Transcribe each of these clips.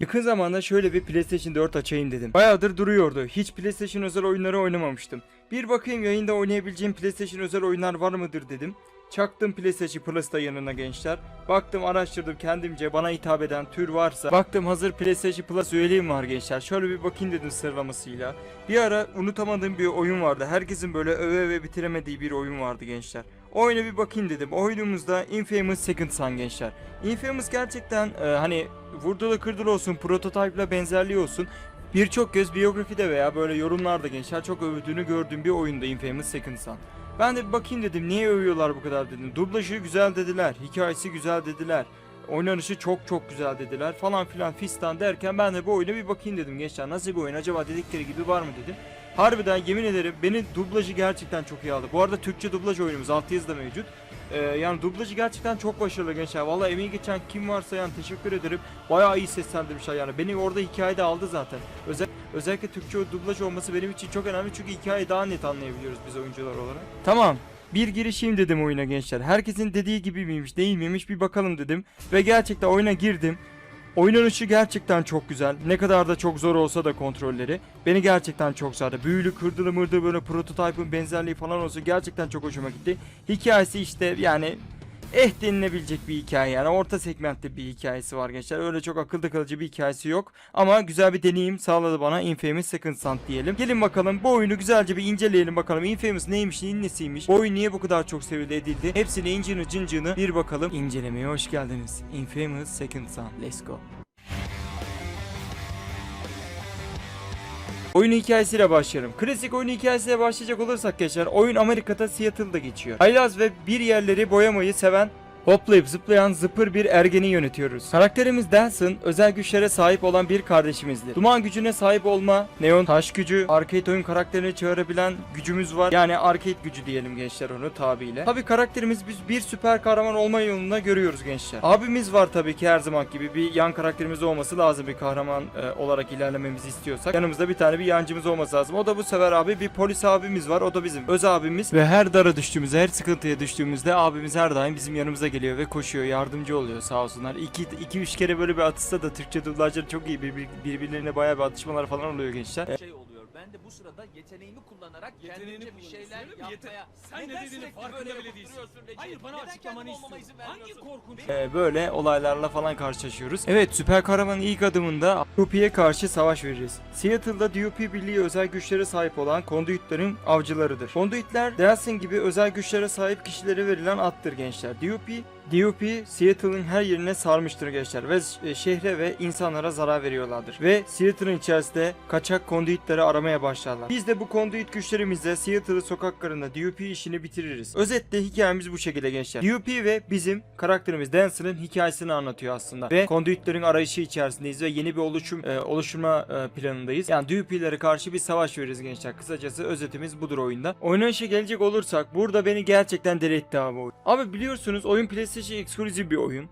Yakın zamanda şöyle bir PlayStation 4 açayım dedim. Bayağıdır duruyordu. Hiç PlayStation özel oyunları oynamamıştım. Bir bakayım yayında oynayabileceğim PlayStation özel oyunlar var mıdır dedim. Çaktım PlayStation Plus'ta yanına gençler. Baktım araştırdım kendimce bana hitap eden tür varsa. Baktım hazır PlayStation Plus üyeliğim var gençler. Şöyle bir bakayım dedim sıralamasıyla. Bir ara unutamadığım bir oyun vardı. Herkesin böyle öve öve bitiremediği bir oyun vardı gençler. Oyuna bir bakayım dedim. Oyunumuzda Infamous Second Son gençler. Infamous gerçekten e, hani vurdulu kırdılı olsun, prototype'la benzerliği olsun. Birçok göz biyografide veya böyle yorumlarda gençler çok övdüğünü gördüğüm bir oyunda Infamous Second Son. Ben de bir bakayım dedim niye övüyorlar bu kadar dedim. Dublajı güzel dediler, hikayesi güzel dediler. Oynanışı çok çok güzel dediler falan filan fistan derken ben de bu oyuna bir bakayım dedim gençler. Nasıl bir oyun acaba dedikleri gibi var mı dedim. Harbiden yemin ederim beni dublajı gerçekten çok iyi aldı. Bu arada Türkçe dublaj oyunumuz altyazı da mevcut. Ee, yani dublajı gerçekten çok başarılı gençler. Valla emeği geçen kim varsa yani teşekkür ederim. Bayağı iyi seslendirmişler yani. Beni orada hikayede aldı zaten. Özel, özellikle Türkçe dublaj olması benim için çok önemli çünkü hikayeyi daha net anlayabiliyoruz biz oyuncular olarak. Tamam. Bir girişeyim dedim oyuna gençler. Herkesin dediği gibi miymiş değil miymiş bir bakalım dedim. Ve gerçekten oyuna girdim. Oynanışı gerçekten çok güzel. Ne kadar da çok zor olsa da kontrolleri. Beni gerçekten çok sardı. Büyülü, kırdılı mırdı böyle prototype'ın benzerliği falan olsun gerçekten çok hoşuma gitti. Hikayesi işte yani eh denilebilecek bir hikaye yani orta segmentte bir hikayesi var gençler. Öyle çok akılda kalıcı bir hikayesi yok. Ama güzel bir deneyim sağladı bana Infamous Second Son diyelim. Gelin bakalım bu oyunu güzelce bir inceleyelim bakalım. Infamous neymiş, nesiymiş? Bu oyun niye bu kadar çok sevildi edildi? Hepsini incini cıncını bir bakalım. İncelemeye hoş geldiniz. Infamous Second Son. Let's go. Oyun hikayesiyle başlayalım. Klasik oyun hikayesiyle başlayacak olursak geçer. Oyun Amerika'da Seattle'da geçiyor. Haylaz ve bir yerleri boyamayı seven Hoplayıp zıplayan zıpır bir ergeni yönetiyoruz. Karakterimiz Danson özel güçlere sahip olan bir kardeşimizdir. Duman gücüne sahip olma, neon taş gücü, arcade oyun karakterini çağırabilen gücümüz var. Yani arcade gücü diyelim gençler onu tabiyle. Tabi karakterimiz biz bir süper kahraman olma yolunda görüyoruz gençler. Abimiz var tabii ki her zaman gibi bir yan karakterimiz olması lazım bir kahraman e, olarak ilerlememizi istiyorsak. Yanımızda bir tane bir yancımız olması lazım. O da bu sefer abi bir polis abimiz var. O da bizim öz abimiz ve her dara düştüğümüzde, her sıkıntıya düştüğümüzde abimiz her daim bizim yanımıza geliyor ve koşuyor, yardımcı oluyor sağ olsunlar. 2 2 3 kere böyle bir atışsa da Türkçe dublajları çok iyi birbir, birbirlerine bayağı bir atışmalar falan oluyor gençler. şey. Ben de bu sırada yeteneğimi kullanarak Yeteneğini kendimce bir kullanıyorsun, şeyler öyle mi? yapmaya... Sen ne dediğinin sürekli farkında böyle bile yapıp değilsin. duruyorsun Recep? Hayır bana Neden açıklamanı kendim olmama istiyorum. izin Hangi vermiyorsun? korkunç Ee, böyle olaylarla falan karşılaşıyoruz. Evet süper kahramanın ilk adımında DUP'ye karşı savaş veririz. Seattle'da DUP birliği özel güçlere sahip olan konduitlerin avcılarıdır. Konduitler Delsin gibi özel güçlere sahip kişilere verilen attır gençler. DUP DUP Seattle'ın her yerine sarmıştır gençler ve e, şehre ve insanlara zarar veriyorlardır. Ve Seattle'ın içerisinde kaçak konduitleri aramaya başlarlar. Biz de bu konduit güçlerimizle Seattle sokaklarında DUP işini bitiririz. Özetle hikayemiz bu şekilde gençler. DUP ve bizim karakterimiz Dancer'ın hikayesini anlatıyor aslında. Ve konduitlerin arayışı içerisindeyiz ve yeni bir oluşum e, oluşturma e, planındayız. Yani DUP'lere karşı bir savaş veririz gençler. Kısacası özetimiz budur oyunda. Oynanışa gelecek olursak burada beni gerçekten deli etti abi oyun. Abi biliyorsunuz oyun PlayStation eksklusif bir oyun.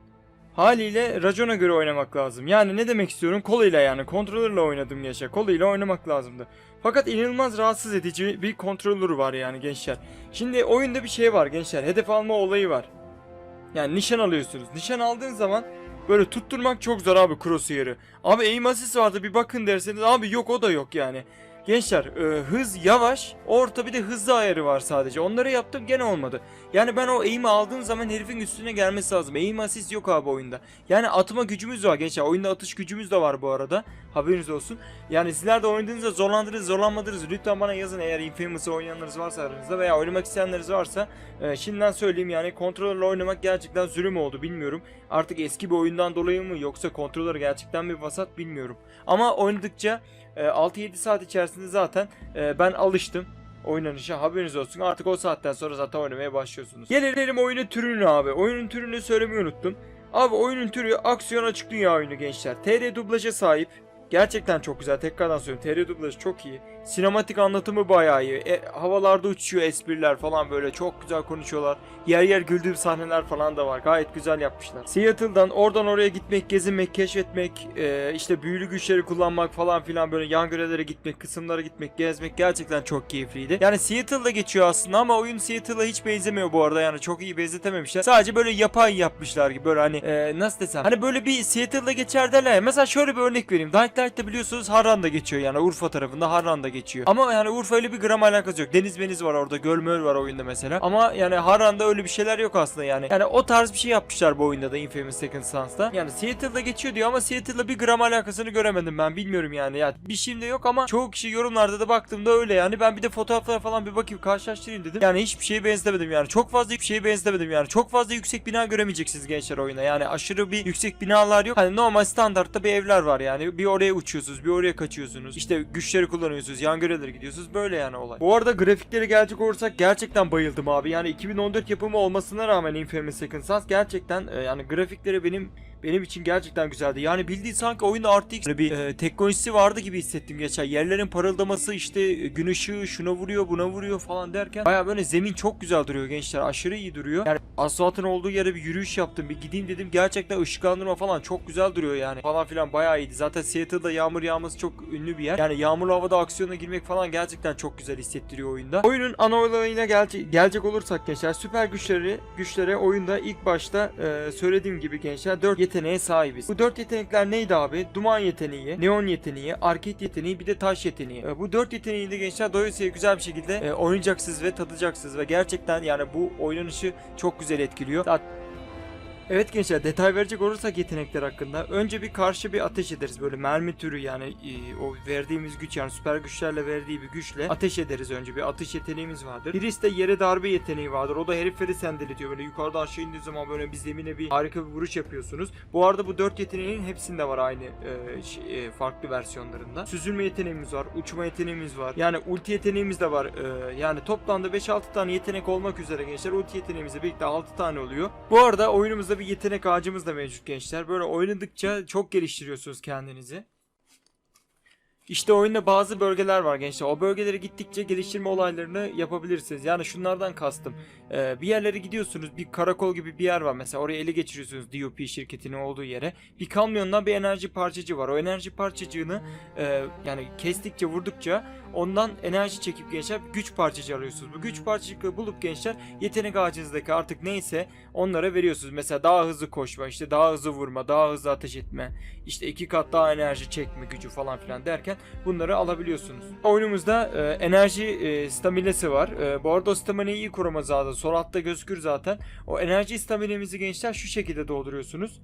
Haliyle racona göre oynamak lazım. Yani ne demek istiyorum? Koluyla yani kontrolörle oynadım yaşa. Koluyla oynamak lazımdı. Fakat inanılmaz rahatsız edici bir kontrolörü var yani gençler. Şimdi oyunda bir şey var gençler. Hedef alma olayı var. Yani nişan alıyorsunuz. Nişan aldığın zaman böyle tutturmak çok zor abi crosshair'ı. Abi aim assist vardı bir bakın derseniz abi yok o da yok yani. Gençler e, hız yavaş orta bir de hızlı ayarı var sadece. Onları yaptım gene olmadı. Yani ben o aim'i aldığım zaman herifin üstüne gelmesi lazım. Aim assist yok abi oyunda. Yani atma gücümüz var gençler. Oyunda atış gücümüz de var bu arada. Haberiniz olsun. Yani sizler de oynadığınızda zorlandınız zorlanmadınız. Lütfen bana yazın eğer Infamous'ı oynayanlarınız varsa aranızda veya oynamak isteyenleriniz varsa. E, şimdiden söyleyeyim yani kontrolörle oynamak gerçekten zulüm oldu bilmiyorum. Artık eski bir oyundan dolayı mı yoksa kontrolör gerçekten bir vasat bilmiyorum. Ama oynadıkça 6-7 saat içerisinde zaten e, ben alıştım oynanışa haberiniz olsun. Artık o saatten sonra zaten oynamaya başlıyorsunuz. Gelelim oyunun türünü abi. Oyunun türünü söylemeyi unuttum. Abi oyunun türü aksiyon açık dünya oyunu gençler. TR dublaja sahip. Gerçekten çok güzel. Tekrardan söylüyorum. TR dublajı çok iyi. Sinematik anlatımı bayağı iyi. E, havalarda uçuyor espriler falan böyle. Çok güzel konuşuyorlar. Yer yer güldüğüm sahneler falan da var. Gayet güzel yapmışlar. Seattle'dan oradan oraya gitmek, gezinmek, keşfetmek, e, işte büyülü güçleri kullanmak falan filan böyle yan görevlere gitmek, kısımlara gitmek, gezmek gerçekten çok keyifliydi. Yani Seattle'da geçiyor aslında ama oyun Seattle'a hiç benzemiyor bu arada. Yani çok iyi benzetememişler. Sadece böyle yapay yapmışlar gibi böyle hani e, nasıl desem. Hani böyle bir Seattle'da geçer derler. Mesela şöyle bir örnek vereyim. Dying Light'ta biliyorsunuz Harran'da geçiyor yani Urfa tarafında Harran'da geçiyor. Ama yani Urfa ile bir gram alakası yok. Deniz meniz var orada. Göl möl var oyunda mesela. Ama yani Harran'da öyle bir şeyler yok aslında yani. Yani o tarz bir şey yapmışlar bu oyunda da Infamous Second Sons'ta. Yani Seattle'da geçiyor diyor ama Seattle'la bir gram alakasını göremedim ben. Bilmiyorum yani. Ya bir şeyim de yok ama çoğu kişi yorumlarda da baktığımda öyle yani. Ben bir de fotoğraflara falan bir bakayım karşılaştırayım dedim. Yani hiçbir şeye benzetemedim yani. Çok fazla hiçbir şeye benzetemedim yani. Çok fazla yüksek bina göremeyeceksiniz gençler oyunda. Yani aşırı bir yüksek binalar yok. Hani normal standartta bir evler var yani. Bir oraya uçuyorsunuz, bir oraya kaçıyorsunuz. İşte güçleri kullanıyorsunuz, yan görevlere gidiyorsunuz. Böyle yani olay. Bu arada grafiklere gelecek olursak gerçekten bayıldım abi. Yani 2014 yapımı olmasına rağmen Infamous Second Sons gerçekten e, yani grafikleri benim benim için gerçekten güzeldi. Yani bildiğin sanki oyunda RTX böyle bir e, teknolojisi vardı gibi hissettim geçen. Yerlerin parıldaması işte e, gün ışığı şuna vuruyor buna vuruyor falan derken baya böyle zemin çok güzel duruyor gençler. Aşırı iyi duruyor. Yani asfaltın olduğu yere bir yürüyüş yaptım. Bir gideyim dedim. Gerçekten ışıklandırma falan çok güzel duruyor yani. Falan filan bayağı iyiydi. Zaten Seattle'da yağmur yağması çok ünlü bir yer. Yani yağmurlu havada aksiyona girmek falan gerçekten çok güzel hissettiriyor oyunda. Oyunun ana olayına gelecek, gelecek olursak gençler süper güçleri güçlere oyunda ilk başta e, söylediğim gibi gençler 4 yeteneğe sahibiz. Bu 4 yetenekler neydi abi? Duman yeteneği, neon yeteneği, arket yeteneği bir de taş yeteneği. E, bu 4 yeteneği gençler doyasıya güzel bir şekilde e, oynayacaksınız ve tadacaksınız ve gerçekten yani bu oynanışı çok güzel etkiliyor. Zaten Evet gençler detay verecek olursak yetenekler hakkında önce bir karşı bir ateş ederiz böyle mermi türü yani e, o verdiğimiz güç yani süper güçlerle verdiği bir güçle ateş ederiz önce bir atış yeteneğimiz vardır. Birisi de yere darbe yeteneği vardır o da herifleri sendeletiyor böyle yukarıda aşağı indiği zaman böyle bir zemine bir harika bir vuruş yapıyorsunuz. Bu arada bu dört yeteneğin hepsinde var aynı e, şey, e, farklı versiyonlarında. Süzülme yeteneğimiz var uçma yeteneğimiz var yani ulti yeteneğimiz de var E, yani toplamda 5-6 tane yetenek olmak üzere gençler ulti yeteneğimizle birlikte 6 tane oluyor. Bu arada oyunumuzda bir yetenek ağacımız da mevcut gençler. Böyle oynadıkça çok geliştiriyorsunuz kendinizi. İşte oyunda bazı bölgeler var gençler. O bölgelere gittikçe geliştirme olaylarını yapabilirsiniz. Yani şunlardan kastım. Ee, bir yerlere gidiyorsunuz. Bir karakol gibi bir yer var. Mesela oraya ele geçiriyorsunuz DUP şirketinin olduğu yere. Bir kamyondan bir enerji parçacığı var. O enerji parçacığını e, yani kestikçe vurdukça ondan enerji çekip gençler güç parçacığı alıyorsunuz. Bu güç parçacığı bulup gençler yetenek ağacınızdaki artık neyse onlara veriyorsunuz. Mesela daha hızlı koşma, işte daha hızlı vurma, daha hızlı ateş etme, işte iki kat daha enerji çekme gücü falan filan derken bunları alabiliyorsunuz. Oyunumuzda e, enerji e, staminesi var. E, bu arada o staminayı iyi koruma zaten. Sol altta gözükür zaten. O enerji staminemizi gençler şu şekilde dolduruyorsunuz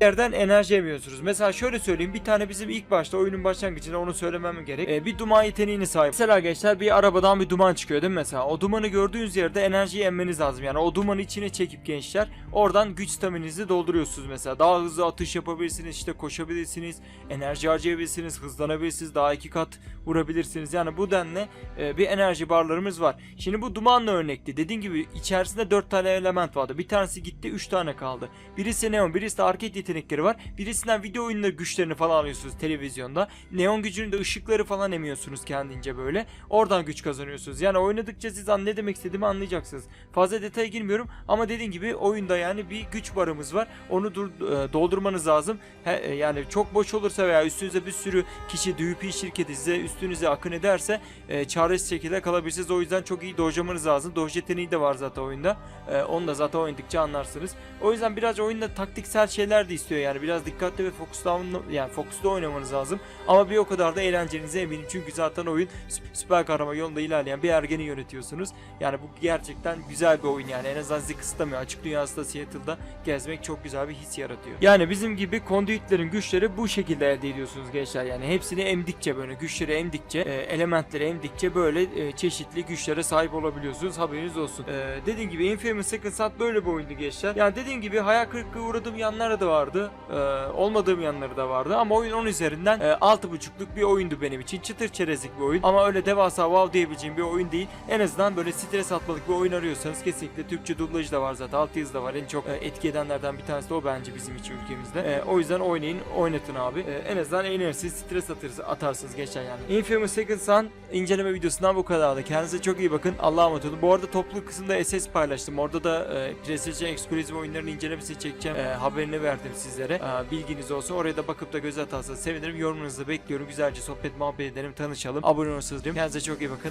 yerden enerji emiyorsunuz. Mesela şöyle söyleyeyim bir tane bizim ilk başta oyunun başlangıcında onu söylemem gerek. Ee, bir duman yeteneğine sahip. Mesela gençler bir arabadan bir duman çıkıyor değil mi mesela? O dumanı gördüğünüz yerde enerjiyi emmeniz lazım. Yani o dumanı içine çekip gençler oradan güç stamininizi dolduruyorsunuz mesela. Daha hızlı atış yapabilirsiniz, işte koşabilirsiniz, enerji harcayabilirsiniz, hızlanabilirsiniz, daha iki kat vurabilirsiniz. Yani bu denli e, bir enerji barlarımız var. Şimdi bu dumanla örnekti. Dediğim gibi içerisinde 4 tane element vardı. Bir tanesi gitti 3 tane kaldı. Birisi neon, birisi de arcade yetenekleri var. Birisinden video oyunları güçlerini falan alıyorsunuz televizyonda. Neon gücünün de ışıkları falan emiyorsunuz kendince böyle. Oradan güç kazanıyorsunuz. Yani oynadıkça siz an ne demek istediğimi anlayacaksınız. Fazla detaya girmiyorum ama dediğim gibi oyunda yani bir güç barımız var. Onu dur, e, doldurmanız lazım. He, e, yani çok boş olursa veya üstünüze bir sürü kişi DUP şirketi size üstünüze akın ederse e, çaresiz şekilde kalabilirsiniz. O yüzden çok iyi dojlamanız lazım. Doj yeteneği de var zaten oyunda. E, onu da zaten oynadıkça anlarsınız. O yüzden biraz oyunda taktiksel şeyler de istiyor yani biraz dikkatli ve fokuslu yani fokuslu oynamanız lazım. Ama bir o kadar da eğlencenize eminim çünkü zaten oyun sü- süper kahraman yolunda ilerleyen bir ergeni yönetiyorsunuz. Yani bu gerçekten güzel bir oyun yani en azından sizi kısıtlamıyor. Açık dünyasında Seattle'da gezmek çok güzel bir his yaratıyor. Yani bizim gibi konduitlerin güçleri bu şekilde elde ediyorsunuz gençler yani hepsini emdikçe böyle güçleri emdikçe e, elementleri emdikçe böyle e, çeşitli güçlere sahip olabiliyorsunuz haberiniz olsun. E, dediğim gibi Infamous Second Son böyle bir oyundu gençler. Yani dediğim gibi hayal kırıklığı uğradığım yanlar da vardı. Vardı. Ee, olmadığım yanları da vardı ama oyun 10 üzerinden e, 6.5'luk bir oyundu benim için. Çıtır çerezlik bir oyun ama öyle devasa wow diyebileceğim bir oyun değil. En azından böyle stres atmalık bir oyun arıyorsanız kesinlikle Türkçe dublaj da var zaten. Alt yazı da var. En çok e, etki edenlerden bir tanesi de o bence bizim için ülkemizde. E, o yüzden oynayın, oynatın abi. E, en azından eğlenirsiniz, stres atırsınız, atarsınız geçen yani. Infamous Second Son inceleme videosundan bu kadardı. Kendinize çok iyi bakın. Allah'a emanet olun. Bu arada topluluk kısmında SS paylaştım. Orada da e, PlayStation Exclusive oyunların incelemesini çekeceğim. E, haberini verdim sizlere. Bilginiz olsun. Oraya da bakıp da göz atarsanız sevinirim. Yorumunuzu bekliyorum. Güzelce sohbet muhabbet edelim, tanışalım. Abone olursanız. Kendinize çok iyi bakın.